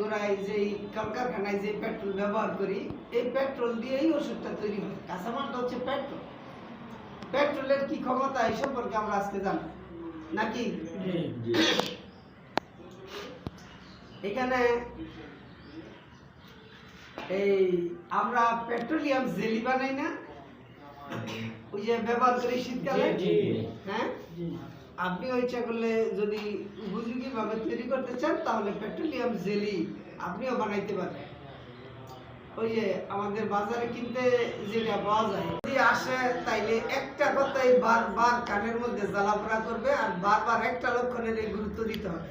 ঘোড়ায় যে কলকারখানায় যে পেট্রোল ব্যবহার করি এই পেট্রোল দিয়েই ওষুধটা তৈরি হয়। কাঁচামালটা হচ্ছে পেট্রোল। পেট্রোলের কি ক্ষমতা এই সম্পর্কে আমরা আজকে জানব। নাকি? এখানে এই আমরা পেট্রোলিয়াম জেলি বানাই না? ওই যে ব্যবহার করি শীতকালে। হ্যাঁ? আপনি ইচ্ছা করলে যদি উপযোগী ভাবে তৈরি করতে চান, তাহলে পেট্রোলিয়াম জেলি আপনিও বানাইতে পারেন। ওই যে আমাদের বাজারে কিনতে যেটা পাওয়া যায়, যদি আসে, তাইলে একটা কথাই বারবার কানের মধ্যে জ্বালাপোড়া করবে আর বারবার একটা লক্ষণের এই গুরুত্ব দিতে হবে।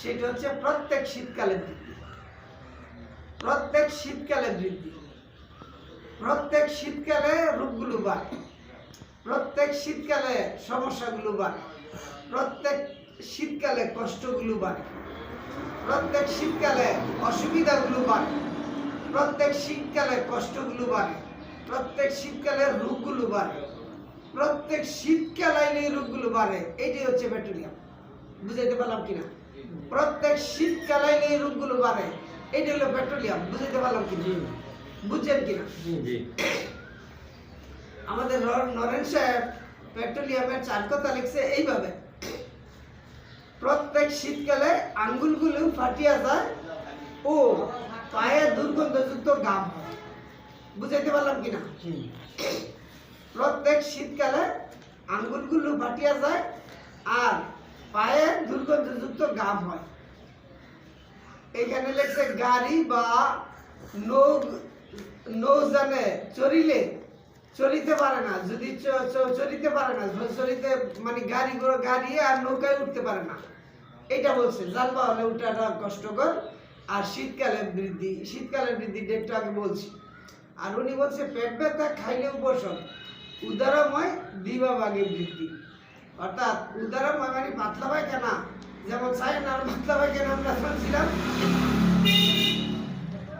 সেটা হচ্ছে প্রত্যেক শীতকালে বৃদ্ধি। প্রত্যেক শীতকালে বৃদ্ধি। প্রত্যেক শীতকালে রোগগুলো বাড়ে। প্রত্যেক শীতকালে সমস্যাগুলো বাড়ে। প্রত্যেক শীতকালে কষ্টগুলো বাড়ে। প্রত্যেক শীতকালে অসুবিধাগুলো বাড়ে। প্রত্যেক শীতকালে কষ্টগুলো বাড়ে। প্রত্যেক শীতকালে রোগগুলো বাড়ে। প্রত্যেক শীতকালে এই রোগগুলো বাড়ে এইটাই হচ্ছে পেট্রোলিয়াম বুঝাইতে পারলাম কিনা? প্রত্যেক শীতকালে এই রোগগুলো বাড়ে এইটা হলো পেট্রোলিয়াম বুঝাইতে পারলাম কিনা? বুঝছেন কিনা? আমাদের নর- নরেন সাহেব পেট্রোলিয়ামের চার কথা লিখছে এইভাবে। প্রত্যেক শীতকালে আঙ্গুলগুলো ফাটিয়া যায় ও পায়ে দুর্গন্ধযুক্ত গাম হয়। বুঝাইতে পারলাম কিনা? প্রত্যেক শীতকালে আঙ্গুলগুলো ফাটিয়া যায় আর পায়ে দুর্গন্ধযুক্ত গাম হয়। এখানে লেখছে গাড়ি বা নৌ নৌজানে চড়িলে চলিতে পারে না, যদি চলিতে পারে না চলিতে মানে গাড়ি গাড়ি আর নৌকায় উঠতে পারে না। এটা বলছে, যানবাহনে উঠাটা কষ্টকর আর শীতকালে বৃদ্ধি শীতকালে বৃদ্ধি একটু আগে বলছি। আর উনি বলছে, পেট ব্যথা খাইলে উপশম, উদারময় দিবাভাগে বৃদ্ধি। অর্থাৎ উদারময় মানে পাতলা পায়খানা, যেমন সাইন আর পাতলা পায়খানা আমরা শুনছিলাম।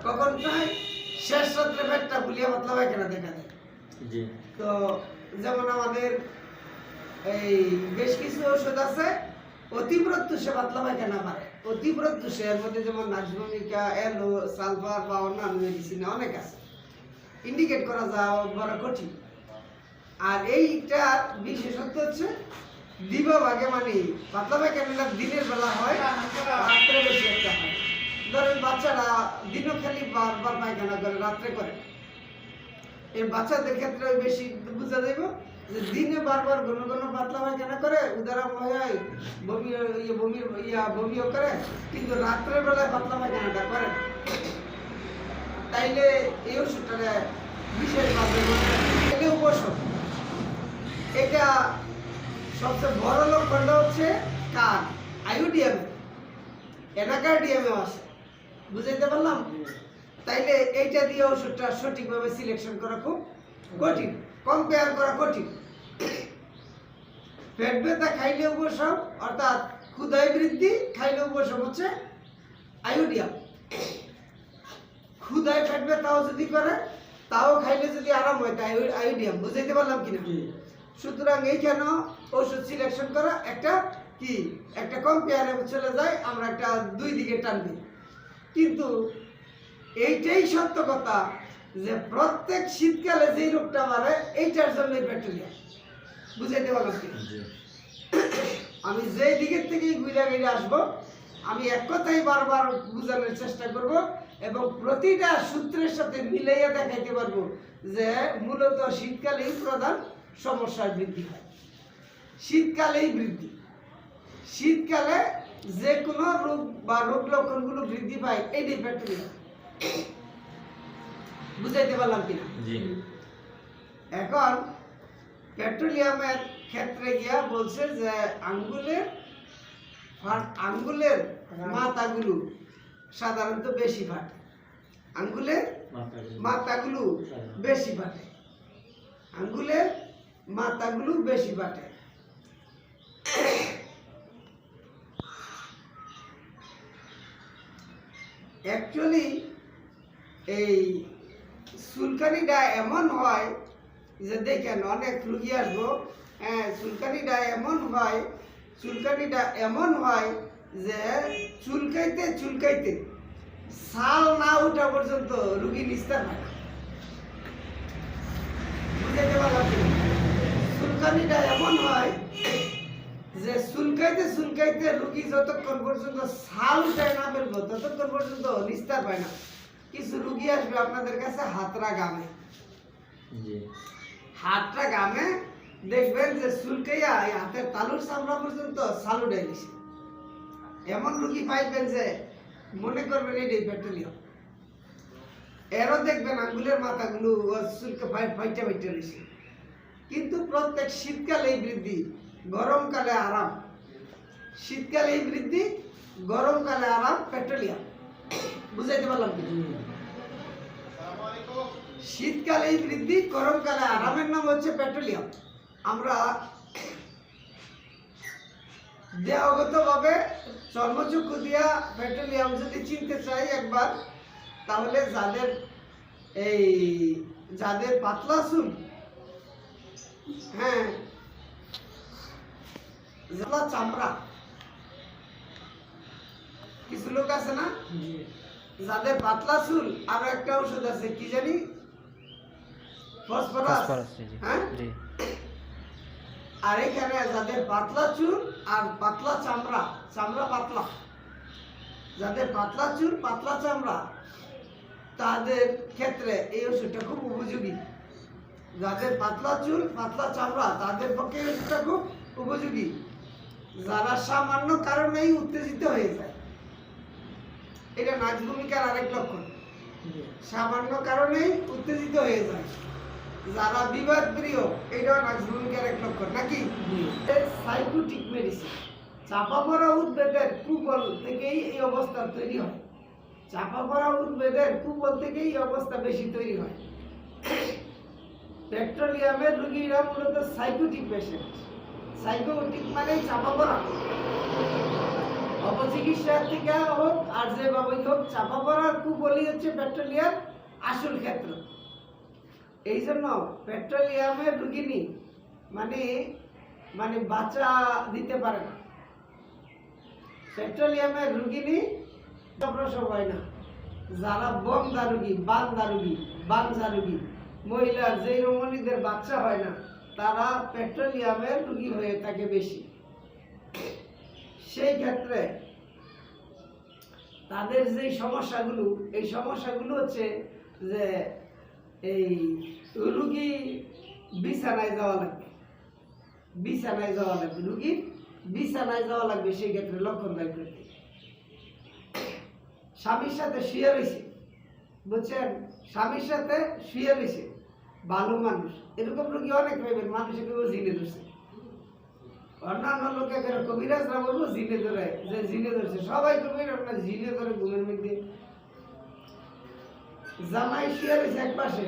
কখন প্রায় শেষ রাত্রে পেটটা ফুলিয়ে পাতলা পায়খানা দেখা যায়। তো যেমন আমাদের এই বেশ কিছু ওষুধ আছে, অতি প্রত্যুষে পাতলা পায়খানা পারে অতি প্রত্যুষে এর মধ্যে যেমন নাজভূমিকা এলো, সালফার বা অন্যান্য মেডিসিন অনেক আছে। ইন্ডিকেট করা যাওয়া বড় কঠিন। আর এইটা বিশেষত্ব হচ্ছে দিবাভাগে মানে পাতলা পায়খানাটা দিনের বেলা হয়, রাত্রে একটা হয়। ধরেন বাচ্চারা দিনও খালি বারবার পায়খানা করে, রাত্রে করে না। এই বাচ্চাদের ক্ষেত্রে বেশি বোঝা যাইব যে দিনে বারবার ঘন ঘন পাতলা পায়খানা করে? উদারাম হয়, বমি ইয়ে বমি, ইয়া বমিও করে, কিন্তু রাত্রের বেলায় পাতলা পায়খানাটা করে। তাইলে এই ওষুধটা বিশেষভাবে এলে উপশম। এটা সবচেয়ে বড় লক্ষণটা হচ্ছে কার আইওডিয়ামে এনাকার্ডিয়ামেও আছে বুঝাইতে পারলাম? তাইলে এইটা দিয়ে ওষুধটা সঠিকভাবে সিলেকশন করা খুব কঠিন কম্পেয়ার করা কঠিন। পেট ব্যথা খাইলে উপশম অর্থাৎ ক্ষুদায় বৃদ্ধি খাইলে উপশম হচ্ছে আয়োডিয়াম ক্ষুদায় পেট ব্যথাও যদি করে তাও খাইলে যদি আরাম হয় তাই আয়োডিয়াম বুঝাইতে পারলাম কিনা? সুতরাং এইখানে ওষুধ সিলেকশন করা একটা কি? একটা কম্পেয়ারে চলে যায় আমরা একটা দুই দিকে টানবি। কিন্তু এইটাই সত্য কথা যে প্রত্যেক শীতকালে যেই রোগটা মারে এইটার জন্যই পেট্রোলিয়াম বুঝাইতে পারলাম কি? আমি যেই দিকের থেকেই ঘুরে ঘুরে আসব আমি এক কথাই বারবার বোঝানোর চেষ্টা করব এবং প্রতিটা সূত্রের সাথে মিলাইয়া দেখাইতে পারব যে মূলত শীতকালেই প্রধান সমস্যার বৃদ্ধি হয় শীতকালেই বৃদ্ধি। শীতকালে যে কোনো রোগ বা রোগ লক্ষণগুলো বৃদ্ধি পায় এইটাই পেট্রোলিয়াম বুঝাইতে পারলাম কিনা? এখন পেট্রোলিয়ামের ক্ষেত্রে গিয়া বলছে যে আঙ্গুলের আঙ্গুলের মাথাগুলো সাধারণত বেশি ফাটে। আঙ্গুলের মাথাগুলো। বেশি ফাটে। আঙ্গুলের মাথাগুলো বেশি ফাটে। অ্যাকচুয়ালি এই চুলকানিটা এমন হয় যে দেখেন অনেক রুগী আসব। হ্যাঁ চুলকানিটা এমন হয়, চুলকানিটা এমন হয় যে চুলকাইতে চুলকাইতে সাল না ওঠা পর্যন্ত রুগী নিস্তার হয় বুঝাইতে চুলকানিটা এমন হয় যে চুলকাইতে চুলকাইতে রুগী যতক্ষণ পর্যন্ত সাল উঠায় না ফেলব, ততক্ষণ পর্যন্ত নিস্তার পায় না। কিছু রুগী আসবে আপনাদের কাছে হাতরা গামে। জি। হাতটা গামে দেখবেন যে চুলকাইয়া এই হাতের তালুর চামড়া পর্যন্ত সালু গেছে এমন রুগী পাইবেন যে মনে করবেন এটাই পেট্রোলিয়াম এরও দেখবেন আঙ্গুলের মাথাগুলো চুলকে ফাই- ফাইটা ফাইটা রয়েছে। কিন্তু প্রত্যেক শীতকালে এই বৃদ্ধি গরমকালে আরাম। শীতকালে এই বৃদ্ধি গরমকালে আরাম পেট্রোলিয়াম বুঝাইতে পারলাম কি? শীতকালে বৃদ্ধি গরমকালে আরামের নাম হচ্ছে পেট্রোলিয়াম। আমরা দেহগত ভাবে চর্মচক্ষু দিয়া পেট্রোলিয়াম যদি চিনতে চাই একবার তাহলে যাদের এই যাদের পাতলা চুল হ্যাঁ চামড়া কিছু লোক আছে না? যাদের পাতলা চুল আরও একটা ওষুধ আছে কি জানি? ফসফরাস। হ্যাঁ? জি। আর এখানে যাদের পাতলা চুল আর পাতলা চামড়া চামড়া পাতলা যাদের পাতলা চুল পাতলা চামড়া তাদের ক্ষেত্রে এই ওষুধটা খুব উপযোগী। যাদের পাতলা চুল পাতলা চামড়া তাদের পক্ষে এই ওষুধটা খুব উপযোগী। যারা সামান্য কারণেই উত্তেজিত হয়ে যায়। এটা নাচ ভূমিকার আরেক লক্ষণ? সামান্য কারণেই উত্তেজিত হয়ে যায়। যারা বিবাদ প্রিয় এটাও ভূমিকার এক লক্ষণ নাকি? সাইকোটিক মেডিসিন চাপা পড়া উদ্বেগের কুবল থেকেই এই অবস্থা তৈরি হয়। চাপা পড়া উদ্বেগের কুবল থেকেই এই অবস্থা বেশি তৈরি হয়। পেট্রোলিয়ামের রোগীরা মূলত সাইকোটিক পেশেন্ট সাইকোটিক মানে চাপা পড়া। অপচিকিৎসা থেকে হোক আর যেভাবেই হোক চাপা পড়ার কুবলই হচ্ছে পেট্রোলিয়াম আসল ক্ষেত্র। এই জন্য পেট্রোলিয়ামের রুগিনী মানে মানে বাচ্চা দিতে পারে না। পেট্রোলিয়ামের রুগিনী প্রসব হয় না। যারা বন্দা রুগী, বান্দা রুগী, বাঞ্জা রুগী মহিলার যেই রমণীদের বাচ্চা হয় না, তারা পেট্রোলিয়ামের রুগী হয়ে থাকে বেশি। সেই ক্ষেত্রে তাদের যে সমস্যাগুলো, এই সমস্যাগুলো হচ্ছে যে এই রুগী বিছানায় যাওয়া লাগবে। বিছানায় যাওয়া লাগবে। রুগীর বিছানায় যাওয়া লাগবে সেই ক্ষেত্রে লক্ষণ করতে স্বামীর সাথে শুয়ে রয়েছে, বুঝছেন? স্বামীর সাথে শুয়ে রয়েছে, ভালো মানুষ। এরকম রুগী অনেক পাইবেন মানুষের কেউ জিনে ধরছে। অন্যান্য লোকে কবিরাজরা বলব জিনে ধরে, যে জিনে ধরছে। সবাই কবির আপনার জিনে ধরে ঘুমের মধ্যে জামাই শুয়ে রয়েছে এক পাশে।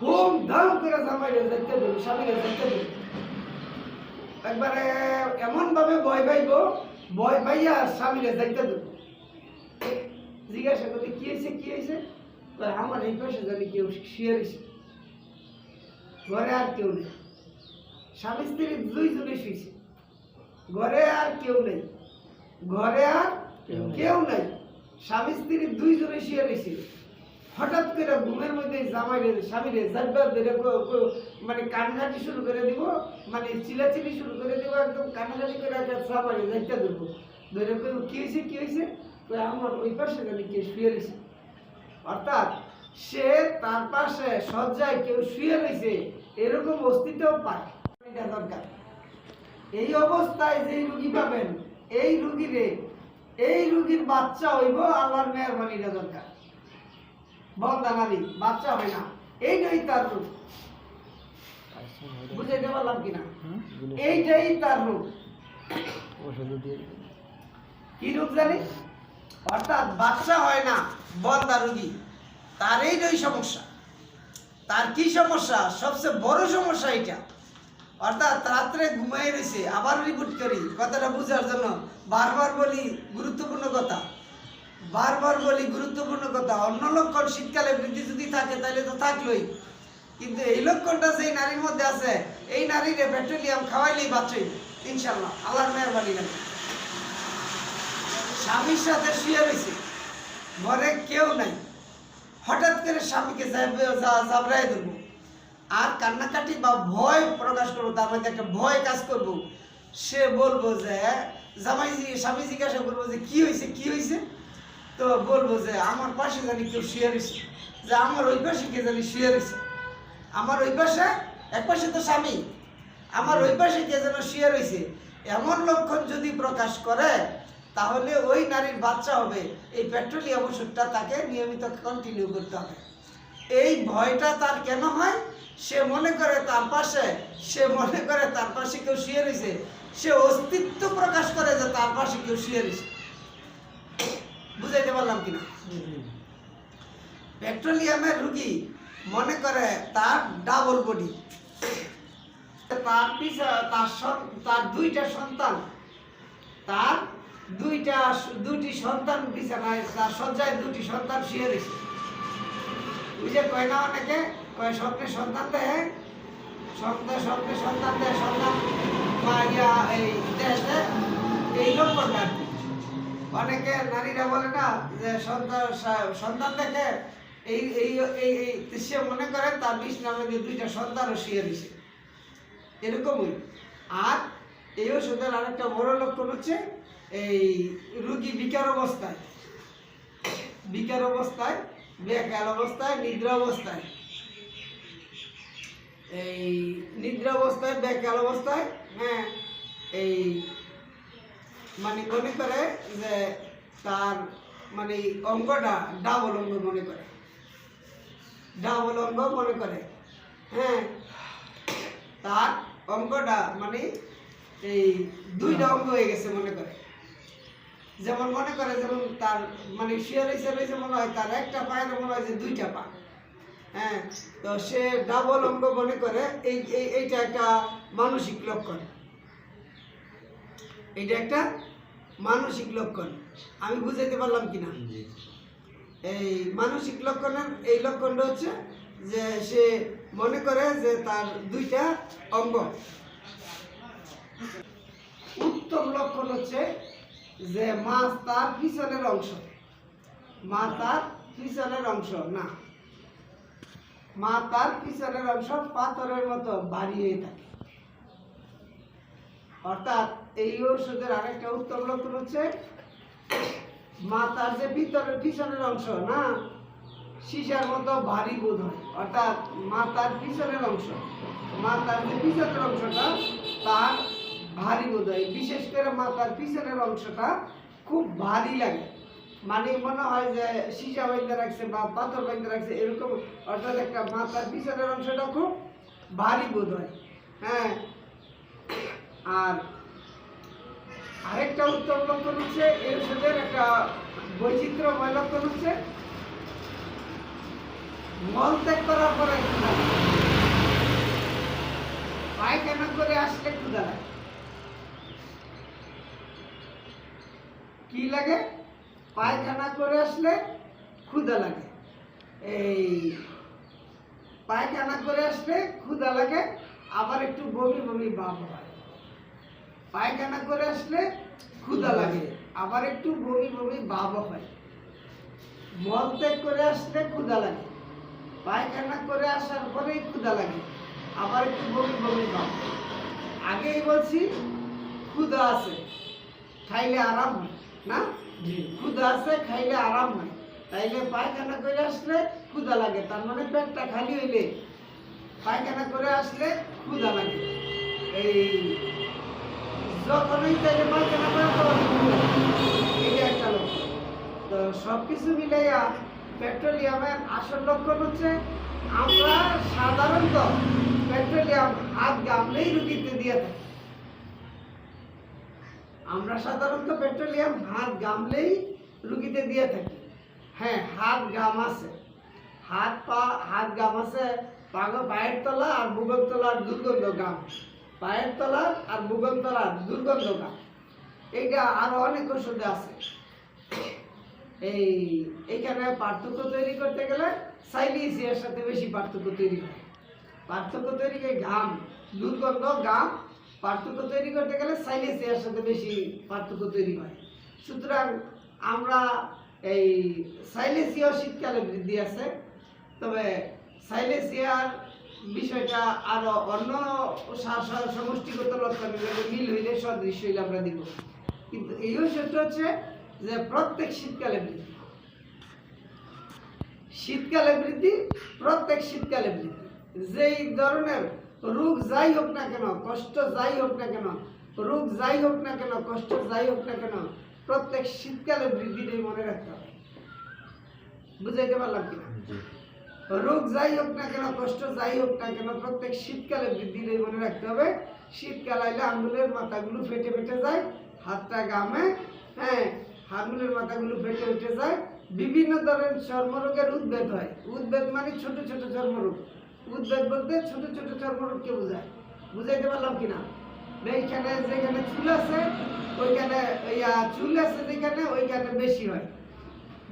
হুম ধাম করে জামাই যাইতে দেবে স্বামীরে যাইতে দেবে একবারে এমন ভাবে ভয় পাইব ভয় পাইয়া স্বামীরে যাইতে দেবে জিজ্ঞাসা করতে কি হয়েছে কি হয়েছে আমার এই পাশে জানি কেউ শুয়ে রয়েছে। ঘরে আর কেউ নেই। স্বামী স্ত্রী দুইজনে শুয়েছে ঘরে আর কেউ নেই। ঘরে আর কেউ নেই। কেউ নেই। স্বামী স্ত্রী দুইজনে শুয়ে রয়েছে। হঠাৎ করে ঘুমের মধ্যে জামাইরে, স্বামীরে জাব্বা ধরে কো- কো- মানে কান্নাকাটি শুরু করে দিব মানে চিলাচিলি শুরু করে দিব, একদম কান্নাকাটি করে একটা জামাইরে যাইতে ধরবো। ধরে কই কি হয়েছে কি হয়েছে আমার ওই পাশে জানি কে শুয়ে রয়েছে। অর্থাৎ সে তার পাশে সজ্জায় কেউ শুয়ে রয়েছে, এরকম অস্তিত্ব পায়। এটা দরকার। এই অবস্থায় যেই রুগী পাবেন, এই রুগীরে, এই রুগীর বাচ্চা হইব আল্লাহর মেহরবানিটা দরকার। বন্দা বাচ্চা হয় না। এইটাই তার রূপ। বুঝাইতে পারলাম কিনা? এইটাই তার রূপ। কি রূপ জানি? অর্থাৎ বাচ্চা হয় না বন্দা রুগী। তার এইটাই সমস্যা। তার কি সমস্যা? সবচেয়ে বড় সমস্যা এটা অর্থাৎ রাত্রে ঘুমাই রয়েছে আবার রিপোর্ট করি। কথাটা বোঝার জন্য বারবার বলি গুরুত্বপূর্ণ কথা। বারবার বলি, গুরুত্বপূর্ণ কথা, অন্য লক্ষণ শীতকালে বৃদ্ধি যদি থাকে, তাহলে তো থাকলোই। কিন্তু এই লক্ষণটা যেই নারীর মধ্যে আছে, এই নারীরে পেট্রোলিয়াম খাওয়াইলেই বাচ্চাই ইনশাল্লাহ। আল্লাহর মেহরবানি লাগে স্বামীর সাথে শুয়ে রয়েছে, ঘরে কেউ নাই। হঠাৎ করে স্বামীকে জাবরাই ধরবো। আর কান্নাকাটি বা ভয় প্রকাশ করব, তার মধ্যে একটা ভয় কাজ করব। সে বলব যে, জামাইজি স্বামী জিজ্ঞাসা করব যে, কি হয়েছে কি হয়েছে তো বলব যে আমার পাশে জানি কেউ শুয়ে যে আমার ওই পাশে কে জানি শুয়ে আমার ওই পাশে, এক পাশে তো স্বামী। আমার ওই পাশে কে যেন শুয়ে রয়েছে এমন লক্ষণ যদি প্রকাশ করে, তাহলে ওই নারীর বাচ্চা হবে। এই পেট্রোলিয়াম ওষুধটা তাকে নিয়মিত কন্টিনিউ করতে হবে। এই ভয়টা তার কেন হয়? সে মনে করে তার পাশে, সে মনে করে তার পাশে কেউ শুয়ে রয়েছে সে অস্তিত্ব প্রকাশ করে যে তার পাশে কেউ শুয়ে রয়েছে বুঝাইতে পারলাম কিনা? পেট্রোলিয়ামের রুগী মনে করে তার ডাবল বডি তার তার তার দুইটা সন্তান। তার দুইটা দুটি সন্তান বিছানায়, তার শয্যায় দুটি সন্তান শুয়ে রয়েছে। বুঝে কয় না অনেকে? কয়, স্বপ্নে সন্তান দেয়, স্বপ্নে স্বপ্নে সন্তান দেয়, সন্তান এই দেশে এই লক্ষণটা আর কি। অনেকে নারীরা বলে না যে সন্তান সন্তান দেখে এই এই এই এই সে মনে করে তার বিষ নামে যে দুইটা সন্তানও শুয়ে দিছে। এরকমই। আর এই ওষুধের আরেকটা বড় লক্ষণ হচ্ছে এই রুগী বিকার অবস্থায়। বিকার অবস্থায় বেকার অবস্থায়, নিদ্রা অবস্থায়। এই নিদ্রা অবস্থায় বেকার অবস্থায় হ্যাঁ এই মানে মনে করে যে তার মানে অঙ্গটা ডাবল অঙ্গ মনে করে। ডাবল অঙ্গ মনে করে। হ্যাঁ। তার অঙ্গটা মানে এই দুইটা অঙ্গ হয়ে গেছে মনে করে। যেমন মনে করে যেমন তার মানে শিয়ার হিসেবে যে মনে হয়, তার একটা পায়ের মনে হয় যে দুইটা পা। হ্যাঁ। তো সে ডাবল অঙ্গ মনে করে এই- এইটা একটা মানসিক লক্ষণ। এইটা একটা মানসিক লক্ষণ। আমি বুঝাইতে পারলাম কিনা? জি। এই মানসিক লক্ষণের এই লক্ষণটা হচ্ছে যে সে মনে করে যে তার দুইটা অঙ্গ। উত্তম লক্ষণ হচ্ছে যে মাছ তার পিছনের অংশ। মা তার পিছনের অংশ না। মা তার পিছনের অংশ পাথরের মতো হয়ে থাকে। অর্থাৎ এই ওষুধের আরেকটা উত্তম লক্ষণ হচ্ছে মাথার যে ভিতরের পিছনের অংশ, না? সীসার মতো ভারী বোধ হয়, অর্থাৎ মাথার পিছনের অংশ। মাথার যে পিছনের অংশটা, তার ভারী বোধ হয়। বিশেষ করে মাথার পিছনের অংশটা খুব ভারী লাগে। মানে মনে হয় যে সীসা বাইন্দা রাখছে বা পাথর বাইন্দা রাখছে, এরকম, অর্থাৎ একটা মাথার পিছনের অংশটা খুব ভারী বোধ হয়। হ্যাঁ? আর আরেকটা উত্তম লক্ষণ হচ্ছে এই ওষুধের একটা বৈচিত্র্যময় লক্ষণ হচ্ছে মল ত্যাগ করার পরে ক্ষুধা পায়খানা করে আসলে ক্ষুধা লাগে কি লাগে? পায়খানা করে আসলে ক্ষুধা লাগে। এই পায়খানা করে আসলে ক্ষুধা লাগে, আবার একটু বমি বমি ভাব হয়। পায়খানা করে আসলে ক্ষুধা লাগে। আবার একটু বমি বমি ভাব হয়। মল ত্যাগ করে আসলে ক্ষুধা লাগে। পায়খানা করে আসার পরেই ক্ষুধা লাগে। আবার একটু বমি বমি ভাব আগেই বলছি ক্ষুধা আছে খাইলে আরাম হয় না? ক্ষুধা আছে খাইলে আরাম হয়। তাইলে পায়খানা করে আসলে ক্ষুধা লাগে। তার মানে পেটটা খালি হইলে পায়খানা করে আসলে ক্ষুধা লাগে। এই যখনই তো সব কিছু মিলাইয়া পেট্রোলিয়ামের আসল লক্ষণ হচ্ছে আমরা সাধারণত পেট্রোলিয়াম হাত গামলেই রুগীতে দিয়ে থাকি। আমরা সাধারণত পেট্রোলিয়াম হাত গামলেই রুগীতে দিয়ে থাকি। হ্যাঁ হাত গাম আছে। হাত পা, হাত গাম আছে পায়ের তলা আর বুগল তলার দুর্গন্ধ গাম। পায়ের তলা আর বুগল তলার দুর্গন্ধ গাম এইটা আরও অনেক ওষুধে আছে। এই এখানে পার্থক্য তৈরি করতে গেলে সাইলিসিয়ার সাথে বেশি পার্থক্য তৈরি হয়। পার্থক্য তৈরি ঘাম, দুর্গন্ধ, ঘাম, পার্থক্য তৈরি করতে গেলে সাইলেসিয়ার সাথে বেশি পার্থক্য তৈরি হয়। সুতরাং আমরা এই সাইলেসিয়া শীতকালে বৃদ্ধি আছে, তবে সাইলেসিয়ার বিষয়টা আরও অন্য সমষ্টিগত লক্ষণের মিল হইলে সদৃশ্য হইলে আমরা দিব। কিন্তু এই ঔষধটা হচ্ছে যে প্রত্যেক শীতকালে বৃদ্ধি। শীতকালে বৃদ্ধি, প্রত্যেক শীতকালে বৃদ্ধি। যেই ধরনের রোগ যাই হোক না কেন, কষ্ট যাই হোক না কেন, রোগ যাই হোক না কেন, কষ্ট যাই হোক না কেন, প্রত্যেক শীতকালে বৃদ্ধিটাই মনে রাখতে হবে। বুঝাইতে পারলাম কিনা? রোগ যাই হোক না কেন, কষ্ট যাই হোক না কেন, প্রত্যেক শীতকালে বৃদ্ধিটাই মনে রাখতে হবে। শীতকাল আইলে আঙ্গুলের মাথাগুলো ফেটে ফেটে যায়, হাতটা গামে হ্যাঁ আঙ্গুলের মাথাগুলো ফেটে ফেটে যায়। বিভিন্ন ধরনের চর্মরোগের উদ্ভেদ হয়। উদ্ভেদ মানে ছোট ছোট চর্মরোগ। উদ্ভেদ বলতে ছোট ছোট চর্মরোগকে বোঝায়। বুঝাইতে পারলাম কিনা? এইখানে যেখানে চুল আছে, ওইখানে চুল আছে যেখানে, ওইখানে বেশি হয়।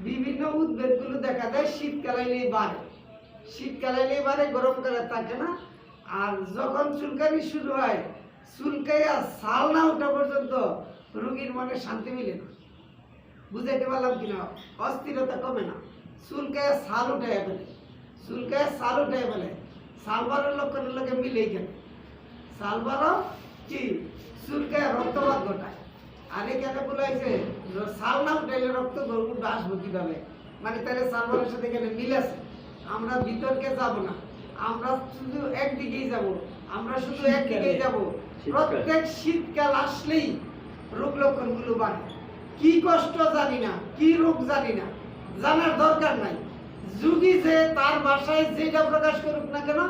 বিভিন্ন উদ্ভিদগুলো দেখা যায়, শীতকালে বাড়ে। শীতকালে এলেই বাড়ে গরমকালে থাকে না। আর যখন চুলকানি শুরু হয়, চুলকাইয়া সাল না ওঠা পর্যন্ত রোগীর মনে শান্তি মিলে না। বুঝাইতে পারলাম কিনা? অস্থিরতা কমে না। চুলকাইয়া সাল উঠে ফেলে। চুলকাইয়া সাল উঠে ফেলে। সালবারের লক্ষণের লোকে মিলেই কেন সালবারও কি? চুলকাইয়া রক্তপাত ঘটায়। আর এখানে বলাইছে সাল না উঠাইলে রক্ত গরুটা আসব কীভাবে? মানে তাহলে সালবারের সাথে এখানে মিল আছে? আমরা বিতর্কে যাব না। আমরা শুধু একদিকেই যাব। আমরা শুধু একদিকেই যাব। প্রত্যেক শীতকাল আসলেই রোগ লক্ষণগুলো বাড়ে। কি কষ্ট জানি না কি রোগ জানি না জানার দরকার নাই। যদি যে তার ভাষায় যেটা প্রকাশ করুক না কেন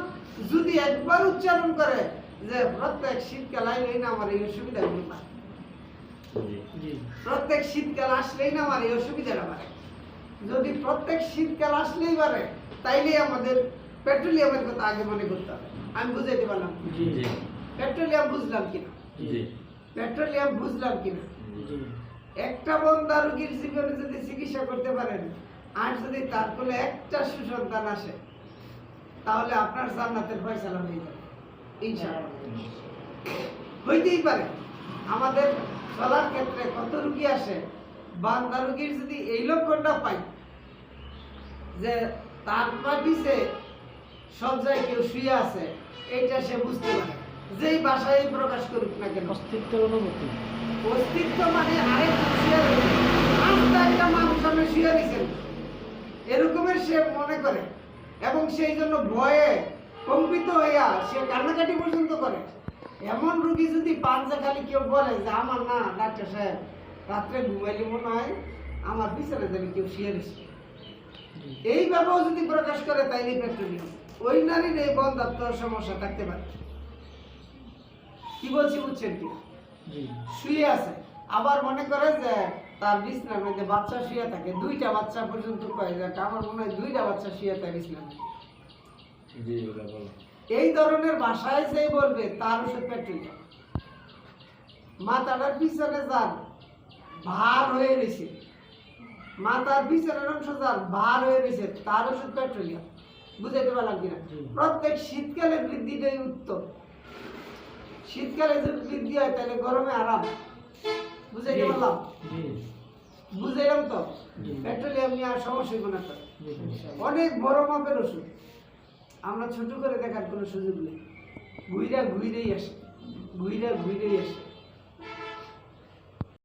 যদি একবার উচ্চারণ করে যে প্রত্যেক শীতকাল আইলেই না আমার এই অসুবিধাগুলো পায় জি। প্রত্যেক শীতকাল আসলেই না আমার এই অসুবিধাটা বাড়ে। যদি প্রত্যেক শীতকাল আসলেই বাড়ে তাইলেই আমাদের পেট্রোলিয়ামের কথা আগে মনে করতে হবে। আমি বুঝাইতে পারলাম পেট্রোলিয়াম বুঝলাম কিনা? পেট্রোলিয়াম বুঝলাম কিনা? একটা বন্ধা রোগীর জীবনে যদি চিকিৎসা করতে পারেন আর যদি তার কোলে একটা সুসন্তান আসে তাহলে আপনার জান্নাতের ফয়সালা হয়ে যাবে। ইনশাআল্লাহ। হইতেই পারে। আমাদের চলার ক্ষেত্রে কত রুগী আসে? বান্দা রুগীর যদি এই লক্ষণটা পাই যে তার পিছে সব জায়গায় কেউ শুয়ে আছে এইটা সে বুঝতে পারে। যেই ভাষায় প্রকাশ করুক না কেন। অস্তিত্বের অনুভূতি। অস্তিত্ব মানে আরেক শুয়ে আস্তে একটা মানুষ সামনে শুয়ে রয়েছেন এরকমের সে মনে করে। এবং সেই জন্য ভয়ে কম্পিত হইয়া সে কান্নাকাটি পর্যন্ত করে। এমন রুগী যদি পাঞ্জা খালি কেউ বলে যে আমার না ডাক্তার সাহেব রাত্রে ঘুমাইলে মনে হয় আমার বিছানা জানি কেউ শুয়ে রয়েছে। এই ব্যাপার যদি প্রকাশ করে তাইলে পেট্রোলিয়াম। ওই নারীর এই বন্ধাত্ম সমস্যা থাকতে পারে। কি বলছি বুঝছেন কি? শুয়ে আছে। আবার মনে করে যে তার বিছনার মধ্যে বাচ্চা শুয়ে থাকে। দুইটা বাচ্চা পর্যন্ত কয় যে আমার মনে হয় দুইটা বাচ্চা শুয়ে থাকে বিছনার বলো। এই ধরনের ভাষায় সেই বলবে তার ওষুধ পেট্রোলিয়াম। মাথাটার পিছনে যান ভার হয়ে রয়েছে। মাথার পিছনের অংশ যান ভার হয়ে রয়েছে তার ওষুধ পেট্রোলিয়াম বুঝাইতে পারলাম কিনা। প্রত্যেক শীতকালে বৃদ্ধিটাই উত্তম। শীতকালে যদি বৃদ্ধি হয় তাহলে গরমে আরাম। বুঝাইতে পারলাম? বুঝাইলাম তো? পেট্রোলিয়াম নিয়ে আর সমস্যা কোনো একটা অনেক বড় মাপের ওষুধ। আমরা ছোট করে দেখার কোনো সুযোগ নেই। ঘুইরা ঘুইরেই আসে। ঘুইরা ঘুইরেই আসে।